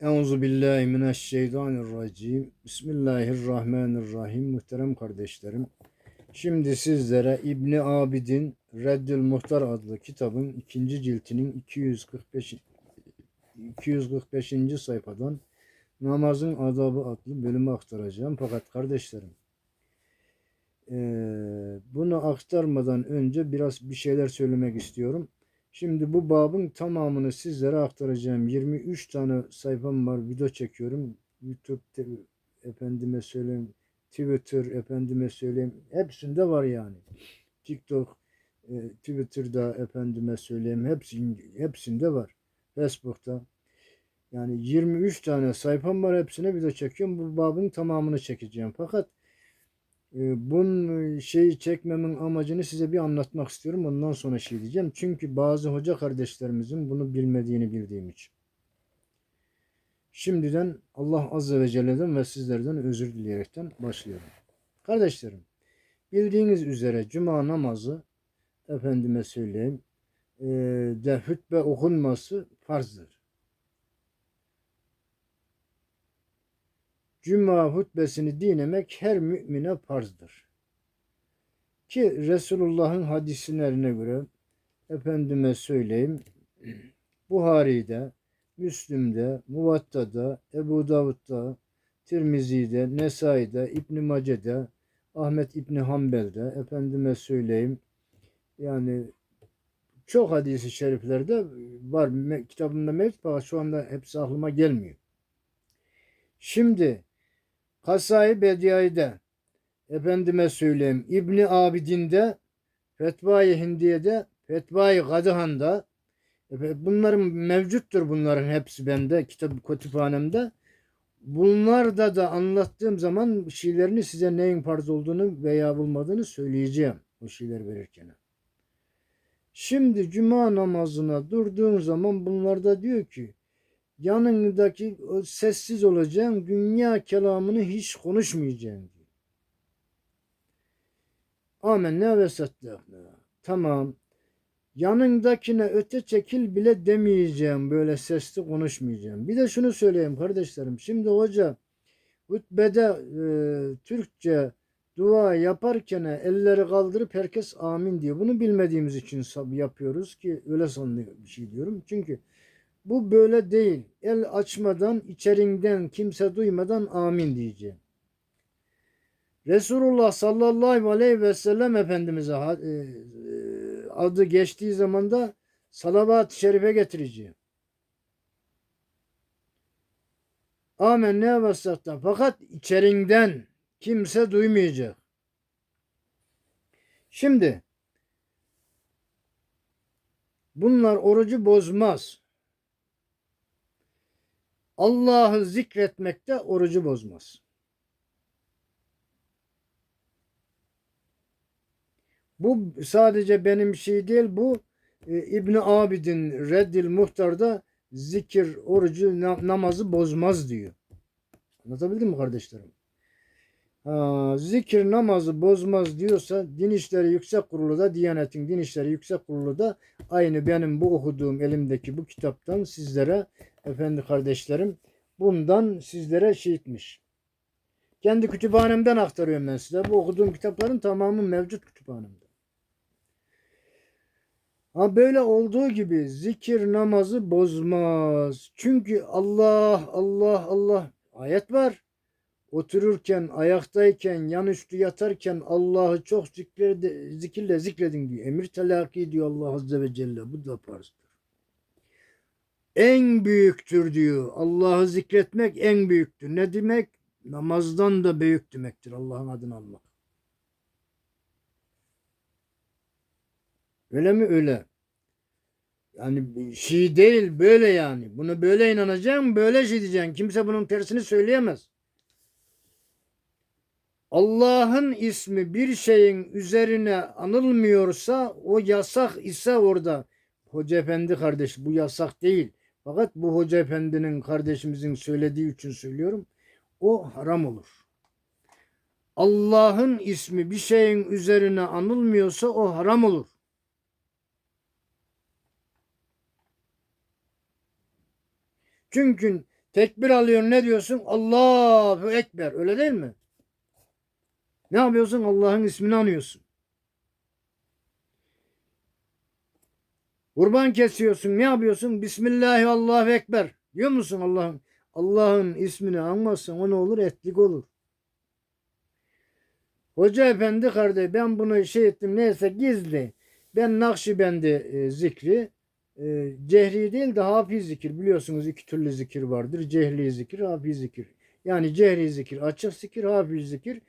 Euzu billahi mineşşeytanirracim. Bismillahirrahmanirrahim. Muhterem kardeşlerim. Şimdi sizlere İbni Abidin Reddül Muhtar adlı kitabın ikinci ciltinin 245 245. sayfadan namazın adabı adlı bölümü aktaracağım. Fakat kardeşlerim bunu aktarmadan önce biraz bir şeyler söylemek istiyorum. Şimdi bu babın tamamını sizlere aktaracağım. 23 tane sayfam var. Video çekiyorum. YouTube, te- efendime söyleyeyim, Twitter, efendime söyleyeyim. Hepsinde var yani. TikTok, e, Twitter'da efendime söyleyeyim. Hepsinde, hepsinde var. Facebook'ta. Yani 23 tane sayfam var. Hepsine video çekiyorum. Bu babın tamamını çekeceğim. Fakat Bunun şeyi çekmemin amacını size bir anlatmak istiyorum. Ondan sonra şey diyeceğim. Çünkü bazı hoca kardeşlerimizin bunu bilmediğini bildiğim için. Şimdiden Allah Azze ve Celle'den ve sizlerden özür dileyerekten başlıyorum. Kardeşlerim, bildiğiniz üzere cuma namazı efendime söyleyeyim e, de hutbe okunması farzdır. Cuma hutbesini dinlemek her mümine farzdır. Ki Resulullah'ın hadislerine göre efendime söyleyeyim Buhari'de, Müslim'de, Muvatta'da, Ebu Davud'da, Tirmizi'de, Nesai'de, İbn Mace'de, Ahmet İbni Hanbel'de, efendime söyleyeyim yani çok hadisi şeriflerde var. Kitabımda mevcut fakat şu anda hepsi aklıma gelmiyor. Şimdi Kasai Bediai'de efendime söyleyeyim İbni Abidin'de Fetva-i Hindiye'de Fetva-i Gadıhan'da efe- bunların mevcuttur bunların hepsi bende kitap kütüphanemde. Bunlarda da anlattığım zaman şeylerini size neyin farz olduğunu veya bulmadığını söyleyeceğim o şeyler verirken. Şimdi cuma namazına durduğun zaman bunlarda diyor ki yanındaki sessiz olacaksın, dünya kelamını hiç konuşmayacaksın diyor. Amenna ve saddakna. Tamam. Yanındakine öte çekil bile demeyeceğim. Böyle sesli konuşmayacağım. Bir de şunu söyleyeyim kardeşlerim. Şimdi hoca hutbede e, Türkçe dua yaparken elleri kaldırıp herkes amin diyor. Bunu bilmediğimiz için yapıyoruz ki öyle sanıyor bir şey diyorum. Çünkü bu böyle değil. El açmadan içerinden kimse duymadan amin diyeceğim. Resulullah sallallahu aleyhi ve sellem Efendimiz'e e, e, adı geçtiği zaman da salavat-ı şerife getireceğim. Amenna ve satta. Fakat içerinden kimse duymayacak. Şimdi bunlar orucu bozmaz. Allah'ı zikretmekte orucu bozmaz. Bu sadece benim şey değil bu e, İbn Abidin Reddil Muhtar'da zikir orucu na- namazı bozmaz diyor. Anlatabildim mi kardeşlerim? Ha, zikir namazı bozmaz diyorsa Din İşleri Yüksek Kurulu da Diyanet'in Din İşleri Yüksek Kurulu da aynı benim bu okuduğum elimdeki bu kitaptan sizlere efendi kardeşlerim bundan sizlere etmiş. Kendi kütüphanemden aktarıyorum ben size. Bu okuduğum kitapların tamamı mevcut kütüphanemde. Ha böyle olduğu gibi zikir namazı bozmaz. Çünkü Allah Allah Allah ayet var. Otururken, ayaktayken, yan üstü yatarken Allah'ı çok zikirle, zikirle zikredin diyor. Emir telakki diyor Allah Azze ve Celle. Bu da farzdır. En büyüktür diyor. Allah'ı zikretmek en büyüktür. Ne demek? Namazdan da büyük demektir Allah'ın adını almak. Öyle mi? Öyle. Yani şey değil böyle yani. Bunu böyle inanacaksın, böyle şey diyeceksin. Kimse bunun tersini söyleyemez. Allah'ın ismi bir şeyin üzerine anılmıyorsa o yasak ise orada. Hoca efendi kardeş bu yasak değil. Fakat bu hoca efendinin kardeşimizin söylediği için söylüyorum. O haram olur. Allah'ın ismi bir şeyin üzerine anılmıyorsa o haram olur. Çünkü Tekbir alıyorsun ne diyorsun? Allahu Ekber. Öyle değil mi? Ne yapıyorsun? Allah'ın ismini anıyorsun. Kurban kesiyorsun. Ne yapıyorsun? Bismillahi Allahu Ekber. Diyor musun Allah'ın? Allah'ın ismini anmazsan o ne olur? Etlik olur. Hoca efendi kardeş ben bunu şey ettim neyse gizli. Ben Nakşibendi e, zikri e, cehri değil de hafiz zikir. Biliyorsunuz iki türlü zikir vardır. Cehri zikir, hafiz zikir. Yani cehri zikir, açık zikir, hafiz zikir.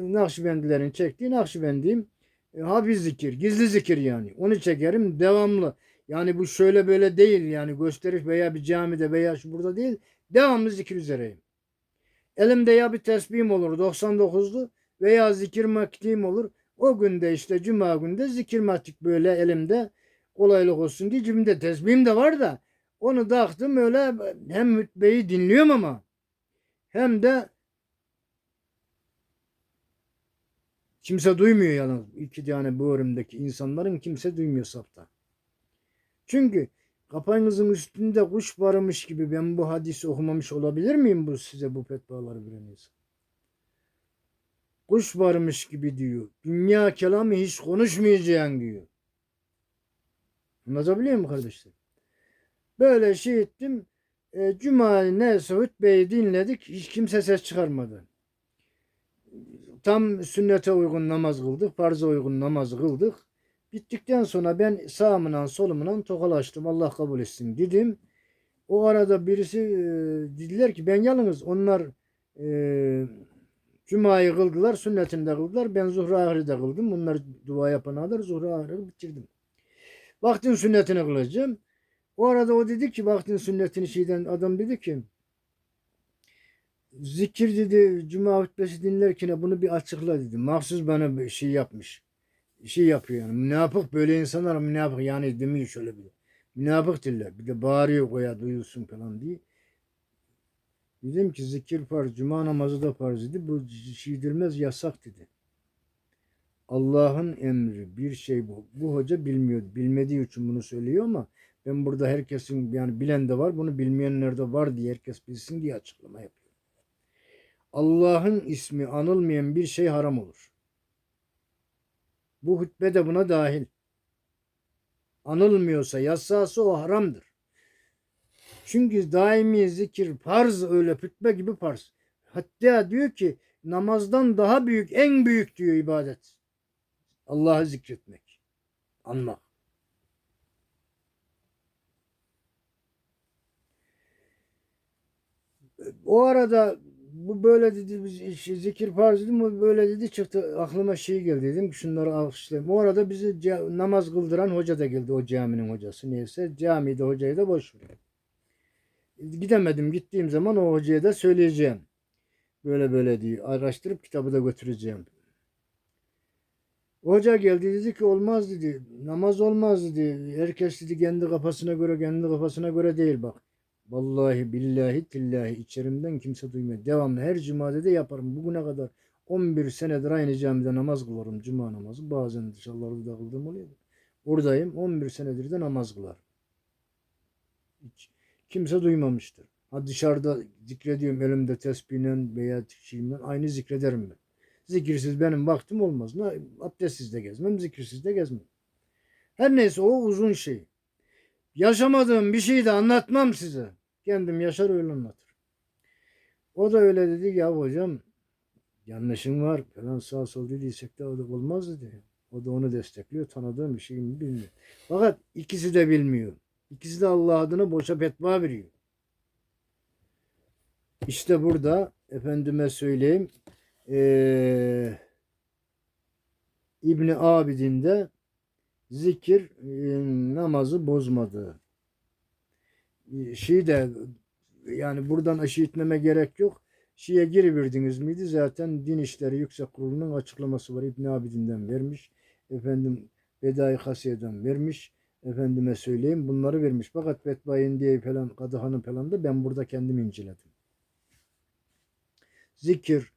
Nakşibendilerin çektiği Nakşibendiyim. E, hafiz zikir, gizli zikir yani. Onu çekerim devamlı. Yani bu şöyle böyle değil yani gösterip veya bir camide veya şu burada değil. Devamlı zikir üzereyim. Elimde ya bir tesbihim olur 99'lu veya zikir maktiğim olur. O günde işte cuma günde zikir maktik böyle elimde kolaylık olsun diye cebimde tesbihim de var da onu taktım öyle hem hutbeyi dinliyorum ama hem de kimse duymuyor yalnız iki tane bu önümdeki insanların kimse duymuyor safta. Çünkü kafanızın üstünde kuş varmış gibi ben bu hadisi okumamış olabilir miyim bu size bu fetvaları vereniz? Kuş varmış gibi diyor. Dünya kelamı hiç konuşmayacaksın diyor. Anlatabiliyor muyum kardeşler? Böyle şey ettim. E, Cuma neyse hutbeyi dinledik. Hiç kimse ses çıkarmadı. Tam sünnete uygun namaz kıldık. Farza uygun namaz kıldık. Bittikten sonra ben sağımla solumla tokalaştım. Allah kabul etsin dedim. O arada birisi e, dediler ki ben yalnız onlar e, Cuma'yı kıldılar, sünnetini de kıldılar. Ben zuhra ahiri de kıldım. Bunlar dua yapana kadar zuhra ahiri bitirdim. Vaktin sünnetini kılacağım. O arada o dedi ki vaktin sünnetini şeyden adam dedi ki zikir dedi cuma hutbesi dinlerken bunu bir açıkla dedi. Mahsus bana bir şey yapmış. Şey yapıyor yani. Münafık böyle insanlar münafık yani demiyor şöyle bir. Münafık diller. Bir de bağırıyor koya duyulsun falan diye. Dedim ki zikir farz, cuma namazı da farz dedi. Bu şey edilmez yasak dedi. Allah'ın emri bir şey bu. Bu hoca bilmiyor. Bilmediği için bunu söylüyor ama ben burada herkesin yani bilen de var. Bunu bilmeyenler de var diye herkes bilsin diye açıklama yapıyor. Allah'ın ismi anılmayan bir şey haram olur. Bu hutbe de buna dahil. Anılmıyorsa, yasası o haramdır. Çünkü daimi zikir farz öyle hutbe gibi farz. Hatta diyor ki namazdan daha büyük, en büyük diyor ibadet. Allah'ı zikretmek, anmak. O arada bu böyle dedi biz işte zikir farz dedim o böyle dedi çıktı aklıma şey geldi dedim ki şunları alkışlayayım. O arada bizi namaz kıldıran hoca da geldi o caminin hocası neyse camide hocayı da boş ver. Gidemedim gittiğim zaman o hocaya da söyleyeceğim. Böyle böyle diye araştırıp kitabı da götüreceğim. Hoca geldi dedi ki olmaz dedi. Namaz olmaz dedi. Herkes dedi kendi kafasına göre kendi kafasına göre değil bak. Vallahi billahi tillahi içerimden kimse duymuyor. Devamlı her cumada da yaparım. Bugüne kadar 11 senedir aynı camide namaz kılarım. Cuma namazı. Bazen dışarılarda da kıldığım oluyor. Oradayım. 11 senedir de namaz kılarım. Hiç kimse duymamıştır. Ha dışarıda zikrediyorum elimde tesbihle veya şeyimle aynı zikrederim ben. Zikirsiz benim vaktim olmaz. Abdestsiz de gezmem, zikirsiz de gezmem. Her neyse o uzun şey. Yaşamadığım bir şeyi de anlatmam size. Kendim yaşar öyle anlatır. O da öyle dedi ya hocam yanlışın var falan sağ sol dediysek de o da olmaz dedi. O da onu destekliyor. Tanıdığım bir şey mi bilmiyor. Fakat ikisi de bilmiyor. İkisi de Allah adına boşa fetva veriyor. İşte burada efendime söyleyeyim eee İbni Abidin de zikir e, namazı bozmadı. Şey de yani buradan aşı itmeme gerek yok. Şiye giriverdiniz miydi? Zaten Din İşleri Yüksek Kurulu'nun açıklaması var. İbn Abidin'den vermiş. Efendim Bedai Hasiye'den vermiş. Efendime söyleyeyim bunları vermiş. Fakat Fetvayin diye falan Kadıhan'ın falan da ben burada kendim inceledim. Zikir,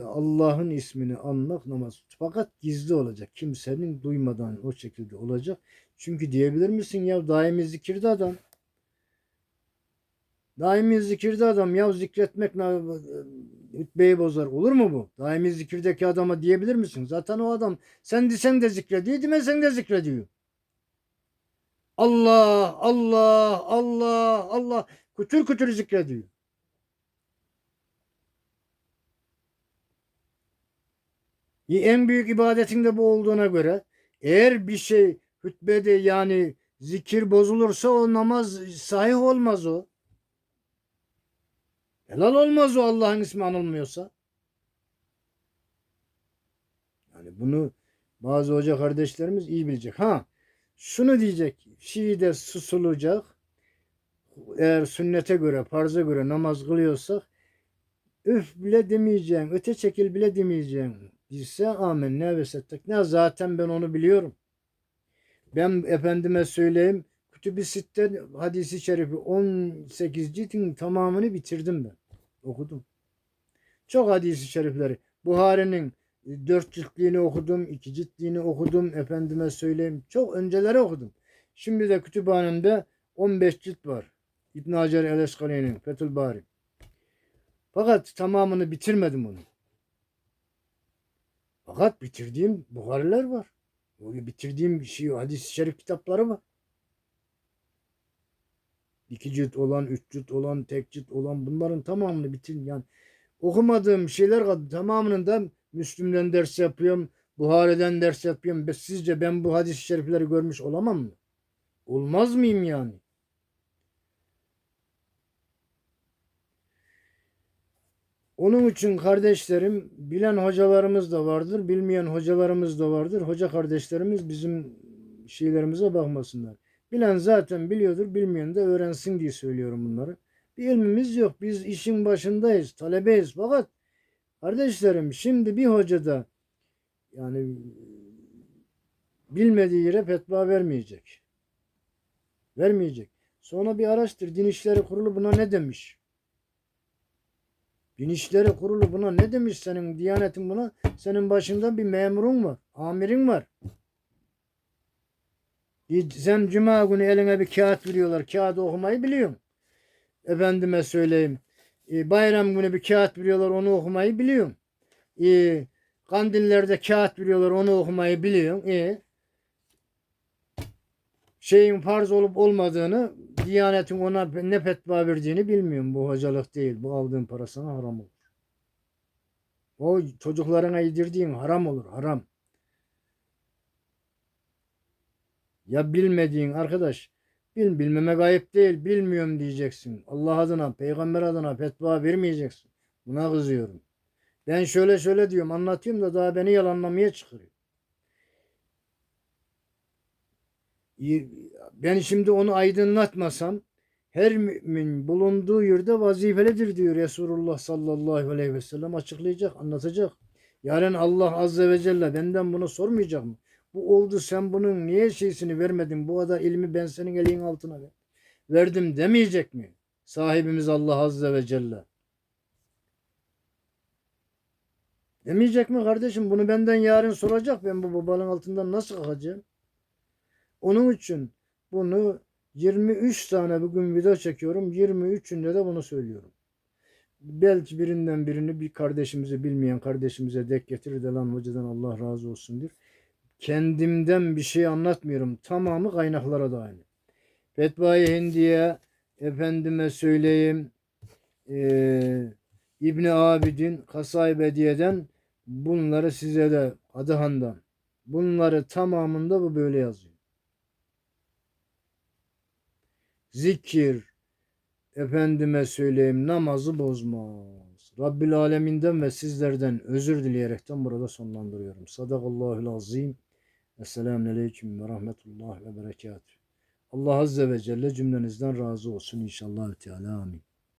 Allah'ın ismini anmak namaz. Fakat gizli olacak. Kimsenin duymadan o şekilde olacak. Çünkü diyebilir misin ya daimi zikirde adam. Daimi zikirde adam ya zikretmek hutbeyi bozar. Olur mu bu? Daimi zikirdeki adama diyebilir misin? Zaten o adam sen desen de zikrediyor, demesen de zikrediyor. Allah, Allah, Allah, Allah. Kütür kütür zikrediyor. En büyük ibadetin de bu olduğuna göre eğer bir şey hutbede yani zikir bozulursa o namaz sahih olmaz o. Helal olmaz o Allah'ın ismi anılmıyorsa. Yani bunu bazı hoca kardeşlerimiz iyi bilecek. Ha şunu diyecek. Şii'de susulacak. Eğer sünnete göre, farza göre namaz kılıyorsak üf bile demeyeceğim, öte çekil bile demeyeceğim. Diyse amen ne vesettek. Ne zaten ben onu biliyorum. Ben efendime söyleyeyim Kütüb-i Sitte hadisi şerifi 18 ciltin tamamını bitirdim ben. Okudum. Çok hadisi şerifleri. Buhari'nin dört ciltliğini okudum, iki ciltliğini okudum. Efendime söyleyeyim. Çok önceleri okudum. Şimdi de kütüphanemde 15 cilt var. İbn Hacer el-Eskalini'nin Fethül Bari. Fakat tamamını bitirmedim onu. Fakat bitirdiğim Buhariler var. O bitirdiğim şey, hadis-i şerif kitapları var. İki cilt olan, üç cilt olan, tek cilt olan bunların tamamını bitirdim. Yani okumadığım şeyler kaldı. Tamamının da Müslüm'den ders yapıyorum. Buhari'den ders yapıyorum. Sizce ben bu hadis-i şerifleri görmüş olamam mı? Olmaz mıyım yani? Onun için kardeşlerim bilen hocalarımız da vardır, bilmeyen hocalarımız da vardır. Hoca kardeşlerimiz bizim şeylerimize bakmasınlar. Bilen zaten biliyordur, bilmeyen de öğrensin diye söylüyorum bunları. Bir ilmimiz yok. Biz işin başındayız, talebeyiz. Fakat kardeşlerim şimdi bir hoca da yani bilmediği yere fetva vermeyecek. Vermeyecek. Sonra bir araştır. Din İşleri Kurulu buna ne demiş? Din İşleri Kurulu buna ne demiş senin Diyanetin buna? Senin başında bir memurun var, amirin var. Sen cuma günü eline bir kağıt veriyorlar. Kağıdı okumayı biliyorsun. Efendime söyleyeyim. E, bayram günü bir kağıt veriyorlar onu okumayı biliyorsun. E, kandillerde kağıt veriyorlar onu okumayı biliyorsun. E, şeyin farz olup olmadığını Diyanetin ona ne fetva verdiğini bilmiyorum. Bu hocalık değil. Bu aldığın para sana haram olur. O çocuklarına yedirdiğin haram olur. Haram. Ya bilmediğin arkadaş bil, bilmeme gayip değil. Bilmiyorum diyeceksin. Allah adına, peygamber adına fetva vermeyeceksin. Buna kızıyorum. Ben şöyle şöyle diyorum anlatıyorum da daha beni yalanlamaya çıkıyor. Ben şimdi onu aydınlatmasam her mümin bulunduğu yerde vazifelidir diyor Resulullah sallallahu aleyhi ve sellem açıklayacak, anlatacak. Yarın Allah azze ve celle benden bunu sormayacak mı? Bu oldu sen bunun niye şeysini vermedin? Bu kadar ilmi ben senin elin altına ver. verdim demeyecek mi? Sahibimiz Allah azze ve celle. Demeyecek mi kardeşim? Bunu benden yarın soracak. Ben bu babalığın altından nasıl kalkacağım? Onun için bunu 23 tane bugün video çekiyorum. 23'ünde de bunu söylüyorum. Belki birinden birini bir kardeşimizi bilmeyen kardeşimize dek getirir de lan hocadan Allah razı olsun der. Kendimden bir şey anlatmıyorum. Tamamı kaynaklara da aynı. Fetva-i Hindiye efendime söyleyeyim eee İbni Abidin Kasay Bediye'den bunları size de Adıhan'dan bunları tamamında bu böyle yazıyor. Zikir efendime söyleyeyim namazı bozmaz. Rabbil Aleminden ve sizlerden özür dileyerekten burada sonlandırıyorum. Sadakallahul azim. Esselamun aleyküm ve rahmetullah ve berekatuhu. Allah Azze ve Celle cümlenizden razı olsun inşallah. Teala amin.